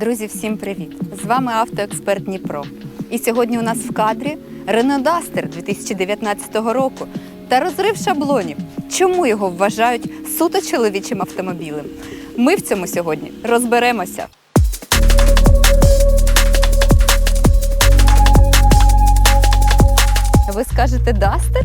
Друзі, всім привіт! З вами автоексперт Дніпро. І сьогодні у нас в кадрі Renault Duster 2019 року та розрив шаблонів. Чому його вважають суто чоловічим автомобілем? Ми в цьому сьогодні розберемося. Ви скажете Дастер?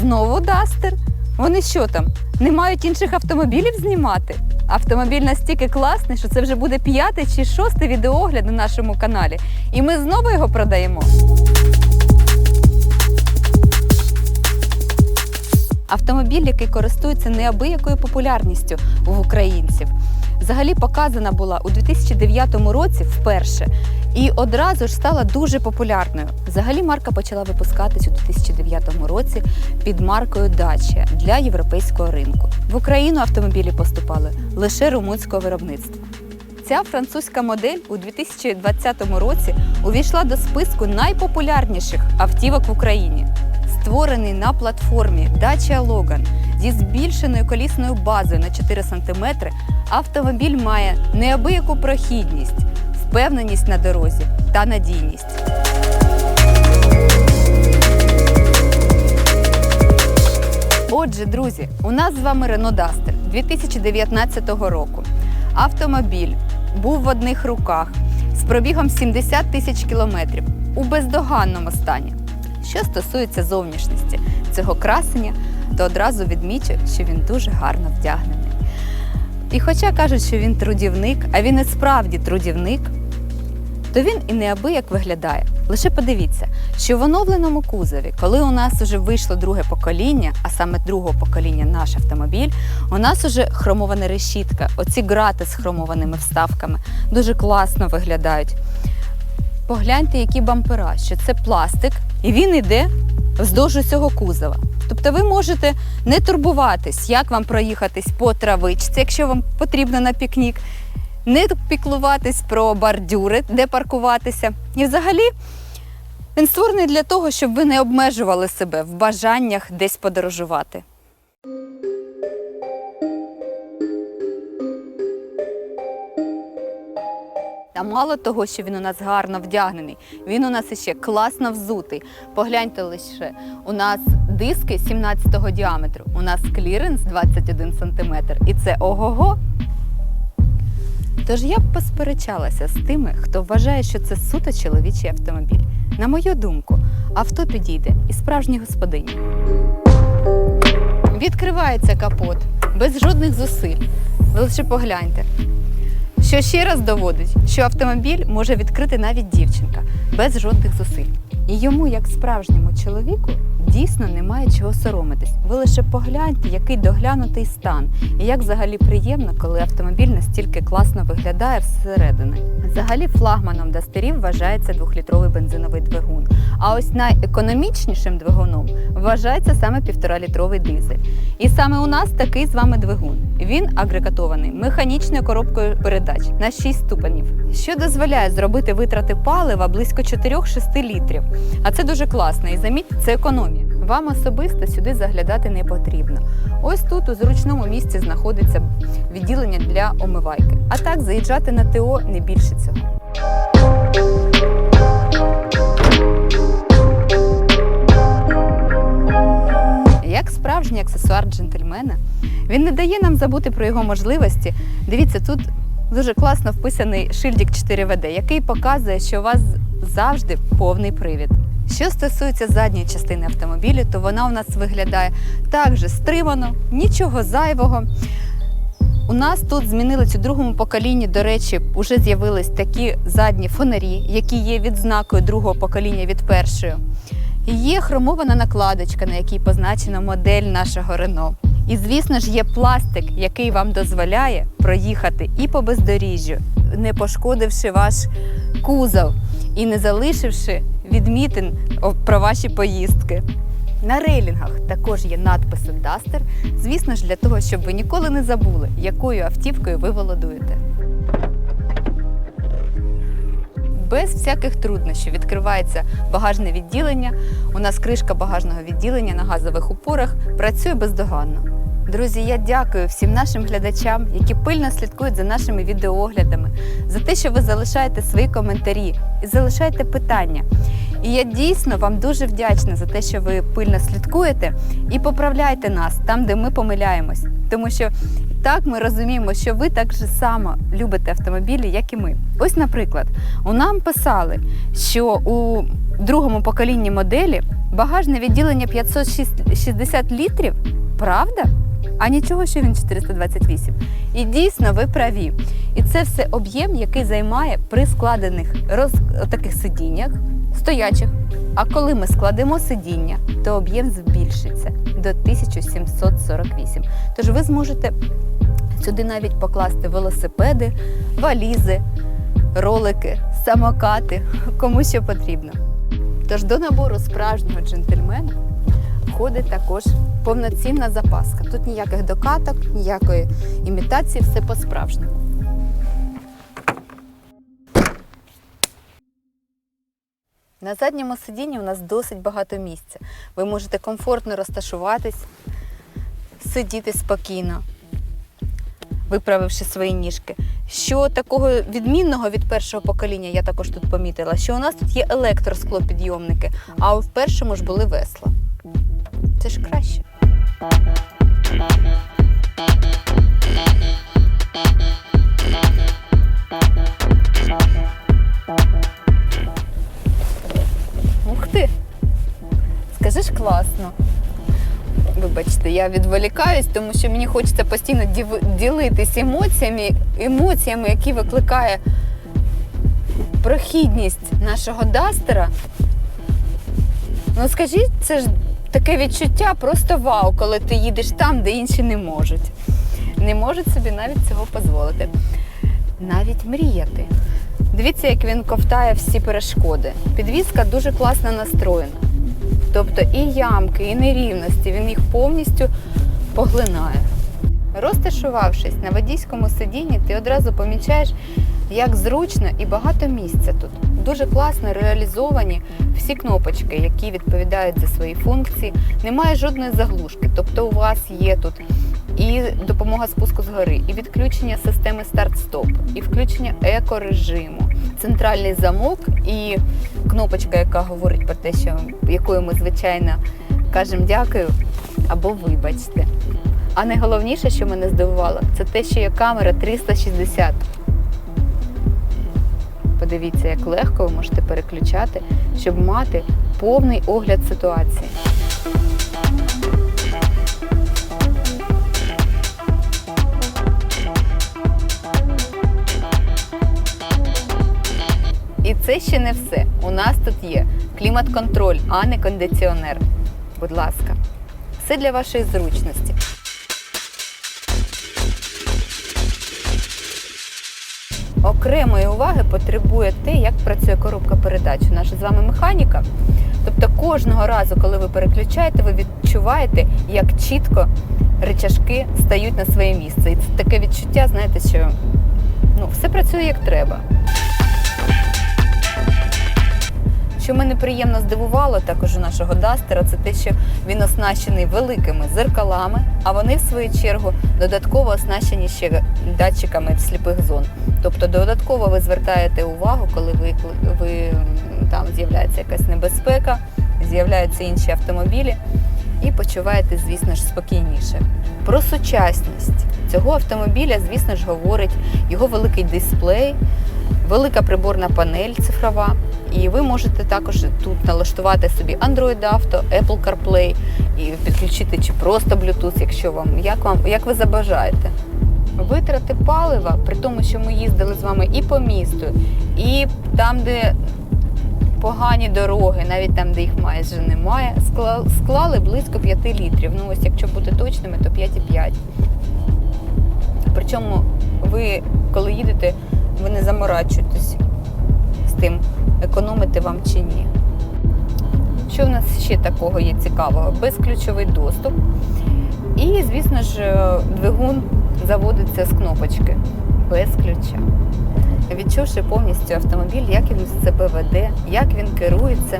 Знову Дастер? Вони що там? Не мають інших автомобілів знімати? Автомобіль настільки класний, що це вже буде п'ятий чи шостий відеогляд на нашому каналі. І ми знову його продаємо. Автомобіль, який користується неабиякою популярністю в українців. Взагалі показана була у 2009 році вперше і одразу ж стала дуже популярною. Взагалі марка почала випускатись у 2009 році під маркою Dacia для європейського ринку. В Україну автомобілі поступали лише румунського виробництва. Ця французька модель у 2020 році увійшла до списку найпопулярніших автівок в Україні. Створений на платформі Dacia Logan зі збільшеною колісною базою на 4 см, автомобіль має неабияку прохідність, впевненість на дорозі та надійність. Отже, друзі, у нас з вами Renault Duster 2019 року. Автомобіль був в одних руках з пробігом 70 тисяч кілометрів у бездоганному стані. Що стосується зовнішності цього красення, то одразу відмічу, що він дуже гарно вдягнений. І хоча кажуть, що він трудівник, а він і справді трудівник, то він і неабияк виглядає. Лише подивіться, що в оновленому кузові, коли у нас вже вийшло друге покоління, а саме другого покоління наш автомобіль, у нас уже хромована решітка, оці грати з хромованими вставками дуже класно виглядають. Погляньте, які бампера, що це пластик, і він йде вздовж усього кузова. Тобто ви можете не турбуватись, як вам проїхатись по травичці, якщо вам потрібно на пікнік, не піклуватись про бордюри, де паркуватися. І взагалі він створений для того, щоб ви не обмежували себе в бажаннях десь подорожувати. Та мало того, що він у нас гарно вдягнений, він у нас іще класно взутий. Погляньте лише, у нас диски 17-го діаметру, у нас кліренс 21 см. І це ого-го. Тож я б посперечалася з тими, хто вважає, що це суто чоловічий автомобіль. На мою думку, авто підійде і справжній господині. Відкривається капот без жодних зусиль. Ви лише погляньте. Що ще раз доводить, що автомобіль може відкрити навіть дівчинка без жодних зусиль. І йому, як справжньому чоловіку, дійсно немає чого соромитись. Ви лише погляньте, який доглянутий стан, і як взагалі приємно, коли автомобіль настільки класно виглядає всередини. Взагалі, флагманом дастерів вважається двохлітровий бензиновий двигун. А ось найекономічнішим двигуном вважається саме півторалітровий дизель. І саме у нас такий з вами двигун. Він агрегатований механічною коробкою передач на 6 ступенів, що дозволяє зробити витрати палива близько 4-6 літрів. А це дуже класно. І замітьте, це економія. Вам особисто сюди заглядати не потрібно. Ось тут у зручному місці знаходиться відділення для омивайки. А так заїжджати на ТО не більше цього. Справжній аксесуар джентльмена, він не дає нам забути про його можливості. Дивіться, тут дуже класно вписаний шильдик 4ВД, який показує, що у вас завжди повний привід. Що стосується задньої частини автомобілю, то вона у нас виглядає так же стримано, нічого зайвого. У нас тут змінились у другому поколінні, до речі, вже з'явились такі задні фонарі, які є відзнакою другого покоління від першої. Є хромована накладочка, на якій позначена модель нашого Рено. І, звісно ж, є пластик, який вам дозволяє проїхати і по бездоріжжю, не пошкодивши ваш кузов і не залишивши відмітин про ваші поїздки. На рейлінгах також є надписи Duster, звісно ж, для того, щоб ви ніколи не забули, якою автівкою ви володуєте. Без всяких труднощів відкривається багажне відділення. У нас кришка багажного відділення на газових упорах працює бездоганно. Друзі, я дякую всім нашим глядачам, які пильно слідкують за нашими відеооглядами, за те, що ви залишаєте свої коментарі і залишаєте питання. І я дійсно вам дуже вдячна за те, що ви пильно слідкуєте і поправляєте нас там, де ми помиляємось. Тому що так ми розуміємо, що ви так же само любите автомобілі, як і ми. Ось, наприклад, у нам писали, що у другому поколінні моделі багажне відділення 560 літрів. Правда? А нічого, що він 428. І дійсно ви праві. І це все об'єм, який займає при складених роз... таких сидіннях, стоячих. А коли ми складемо сидіння, то об'єм збільшиться до 1748. Тож ви зможете сюди навіть покласти велосипеди, валізи, ролики, самокати, кому що потрібно. Тож до набору справжнього джентльмена входить також повноцінна запаска. Тут ніяких докаток, ніякої імітації, все по-справжньому. На задньому сидінні у нас досить багато місця. Ви можете комфортно розташуватись, сидіти спокійно, виправивши свої ніжки. Що такого відмінного від першого покоління, я також тут помітила, що у нас тут є електросклопідйомники, а в першому ж були весла. Це ж краще. Класно. Вибачте, я відволікаюсь, тому що мені хочеться постійно ділитись емоціями, емоціями, які викликає прохідність нашого дастера. Ну скажіть, це ж таке відчуття просто вау, коли ти їдеш там, де інші не можуть. Не можуть собі навіть цього дозволити. Навіть мріяти. Дивіться, як він ковтає всі перешкоди. Підвізка дуже класно настроєна. Тобто і ямки, і нерівності, він їх повністю поглинає. Розташувавшись на водійському сидінні, ти одразу помічаєш, як зручно і багато місця тут. Дуже класно реалізовані всі кнопочки, які відповідають за свої функції. Немає жодної заглушки. Тобто у вас є тут і допомога спуску згори, і відключення системи старт-стоп, і включення екорежиму, центральний замок і кнопочка, яка говорить про те, що якою ми звичайно кажемо дякую або вибачте. А найголовніше, що мене здивувало, це те, що є камера 360. Подивіться, як легко ви можете переключати, щоб мати повний огляд ситуації. Це ще не все. У нас тут є клімат-контроль, а не кондиціонер. Будь ласка, все для вашої зручності. Окремої уваги потребує те, як працює коробка передач. Наша з вами механіка. Тобто кожного разу, коли ви переключаєте, ви відчуваєте, як чітко речашки стають на своє місце. І це таке відчуття, знаєте, що ну, все працює як треба. Що мене приємно здивувало також у нашого Дастера, це те, що він оснащений великими зеркалами, а вони, в свою чергу, додатково оснащені ще датчиками сліпих зон. Тобто додатково ви звертаєте увагу, коли ви, ви там з'являється якась небезпека, з'являються інші автомобілі, і почуваєте, звісно ж, спокійніше. Про сучасність цього автомобіля, звісно ж, говорить його великий дисплей, велика приборна панель цифрова. І ви можете також тут налаштувати собі Android Auto, Apple CarPlay і підключити чи просто Bluetooth, якщо вам як вам як ви забажаєте. Витрати палива, при тому, що ми їздили з вами і по місту, і там, де погані дороги, навіть там, де їх майже немає, склали близько 5 літрів. Ну ось якщо бути точними, то 5,5. Причому ви, коли їдете, ви не заморачуєтесь тим, економити вам чи ні. Що в нас ще такого є цікавого? Безключовий доступ. І, звісно ж, е, двигун заводиться з кнопочки без ключа. Відчувши повністю автомобіль, як він себе веде, як він керується,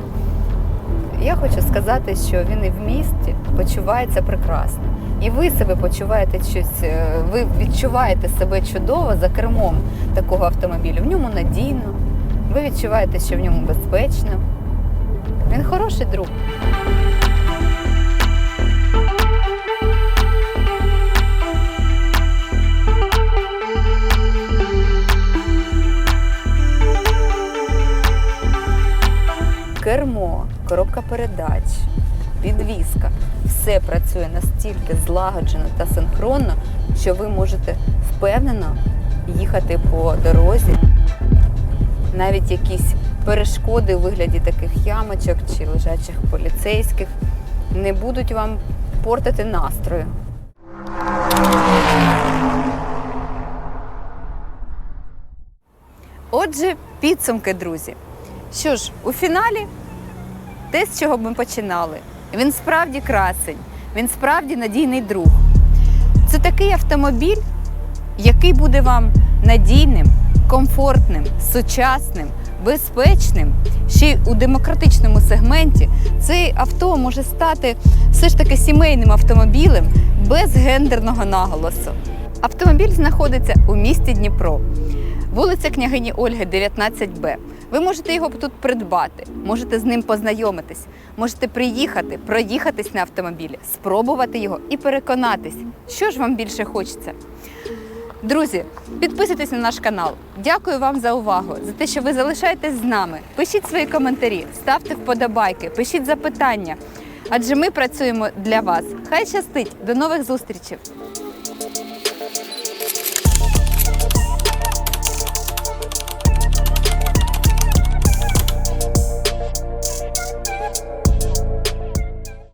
я хочу сказати, що він і в місті почувається прекрасно. І ви себе почуваєте щось, е, ви відчуваєте себе чудово за кермом такого автомобіля. В ньому надійно, ви відчуваєте, що в ньому безпечно. Він хороший друг. кермо, коробка передач, підвізка. Все працює настільки злагоджено та синхронно, що ви можете впевнено їхати по дорозі. Навіть якісь перешкоди у вигляді таких ямочок чи лежачих поліцейських не будуть вам портити настрою. Отже, підсумки, друзі. Що ж, у фіналі те, з чого ми починали. Він справді красень, він справді надійний друг. Це такий автомобіль, який буде вам надійним, комфортним, сучасним, безпечним. Ще й у демократичному сегменті цей авто може стати все ж таки сімейним автомобілем без гендерного наголосу. Автомобіль знаходиться у місті Дніпро, вулиця княгині Ольги, 19Б. Ви можете його тут придбати, можете з ним познайомитись, можете приїхати, проїхатись на автомобілі, спробувати його і переконатись, що ж вам більше хочеться. Друзі, підписуйтесь на наш канал. Дякую вам за увагу, за те, що ви залишаєтесь з нами. Пишіть свої коментарі, ставте вподобайки, пишіть запитання. Адже ми працюємо для вас. Хай щастить! До нових зустрічей!